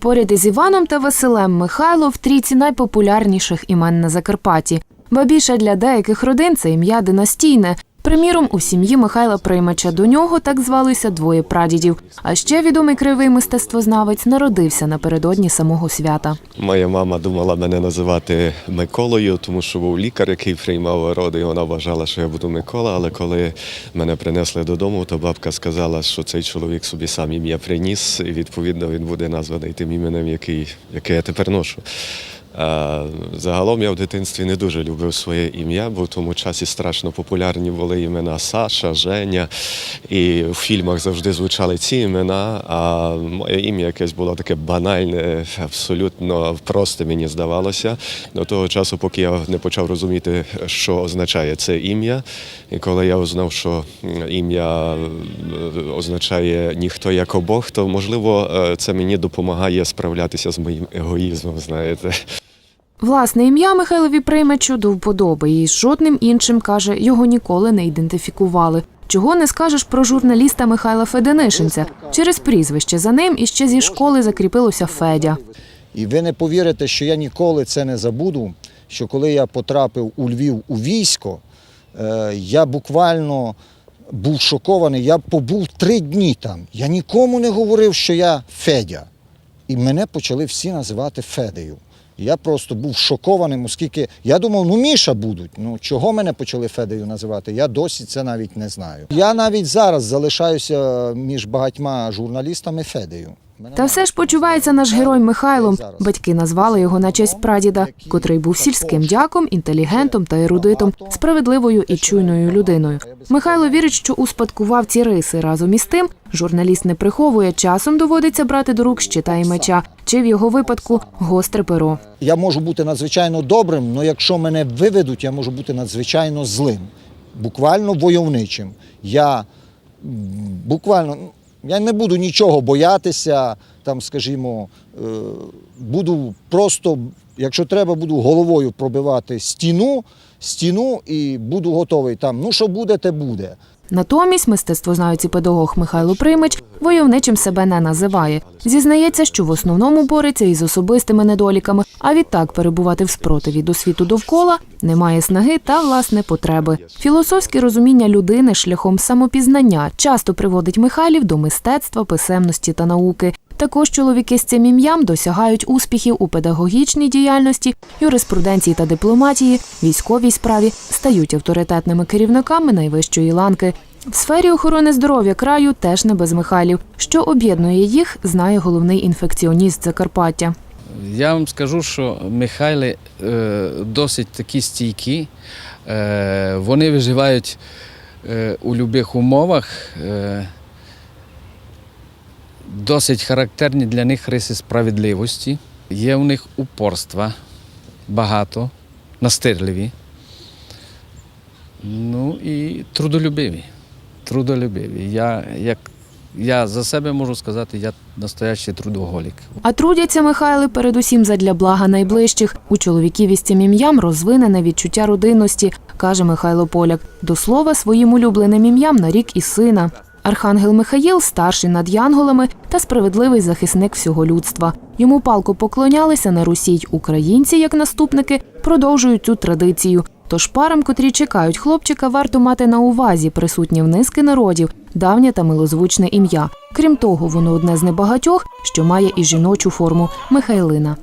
Поряд із Іваном та Василем Михайло в трійці найпопулярніших імен на Закарпатті. Ба більше для деяких родин це ім'я династійне. Приміром, у сім'ї Михайла Приймача до нього так звалися двоє прадідів. А ще відомий кривий мистецтвознавець народився напередодні самого свята. Моя мама думала мене називати Миколою, тому що був лікар, який приймав роди, і вона вважала, що я буду Микола. Але коли мене принесли додому, то бабка сказала, що цей чоловік собі сам ім'я приніс, і відповідно він буде названий тим іменем, який, яке я тепер ношу. Загалом я в дитинстві не дуже любив своє ім'я, бо в тому часі страшно популярні були імена Саша, Женя. І в фільмах завжди звучали ці імена. А моє ім'я якесь було таке банальне, абсолютно просто мені здавалося. До того часу, поки я не почав розуміти, що означає це ім'я. І коли я узнав, що ім'я е, означає ніхто як обох, то можливо е, це мені допомагає справлятися з моїм егоїзмом. Знаєте. Власне ім'я Михайлові Приймачу до вподоби, і жодним іншим, каже, його ніколи не ідентифікували. Чого не скажеш про журналіста Михайла Феденишинця. Через прізвище за ним іще зі школи закріпилося Федя. І ви не повірите, що я ніколи це не забуду. Що коли я потрапив у Львів у військо, е, я буквально був шокований. Я побув три дні там. Я нікому не говорив, що я Федя. І мене почали всі називати Федею. Я просто був шокованим, оскільки я думав, ну Міша будуть. Ну чого мене почали Федею називати? Я досі це навіть не знаю. Я навіть зараз залишаюся між багатьма журналістами Федею. Та все ж почувається наш герой Михайлом. Батьки назвали його на честь прадіда, котрий був сільським дяком, інтелігентом та ерудитом, справедливою і чуйною людиною. Михайло вірить, що успадкував ці риси. Разом із тим, журналіст не приховує, часом доводиться брати до рук щита і меча, чи в його випадку гостре перо. Я можу бути надзвичайно добрим, але якщо мене виведуть, я можу бути надзвичайно злим, буквально войовничим. Я буквально я не буду нічого боятися, там, скажімо, е, буду просто, якщо треба, буду головою пробивати стіну, стіну і буду готовий там. Ну, що буде, те буде. Натомість мистецтвознавець і педагог Михайло Примич войовничим себе не називає. Зізнається, що в основному бореться із особистими недоліками, а відтак перебувати в спротиві до світу довкола немає снаги та власне потреби. Філософське розуміння людини шляхом самопізнання часто приводить Михайлів до мистецтва, писемності та науки. Також чоловіки з цим ім'ям досягають успіхів у педагогічній діяльності, юриспруденції та дипломатії, військовій справі, стають авторитетними керівниками найвищої ланки. В сфері охорони здоров'я краю теж не без Михайлів. Що об'єднує їх, знає головний інфекціоніст Закарпаття. Я вам скажу, що Михайли е, досить такі стійкі. Е, вони виживають е, у будь-яких умовах. Досить характерні для них риси справедливості. Є у них упорства багато, настирливі. Ну і трудолюбиві. Трудолюбиві. Я, як, я за себе можу сказати, я настоящий трудоголік. А трудяться Михайли передусім задля блага найближчих. У чоловіків із цим ім'ям розвинене відчуття родинності, каже Михайло Поляк. До слова, своїм улюбленим ім'ям нарік і сина. Архангел Михаїл старший над янголами та справедливий захисник всього людства. Йому палко поклонялися на Русі й українці, як наступники, продовжують цю традицію. Тож парам, котрі чекають хлопчика, варто мати на увазі присутнє в низки народів давнє та милозвучне ім'я. Крім того, воно одне з небагатьох, що має і жіночу форму Михайлина.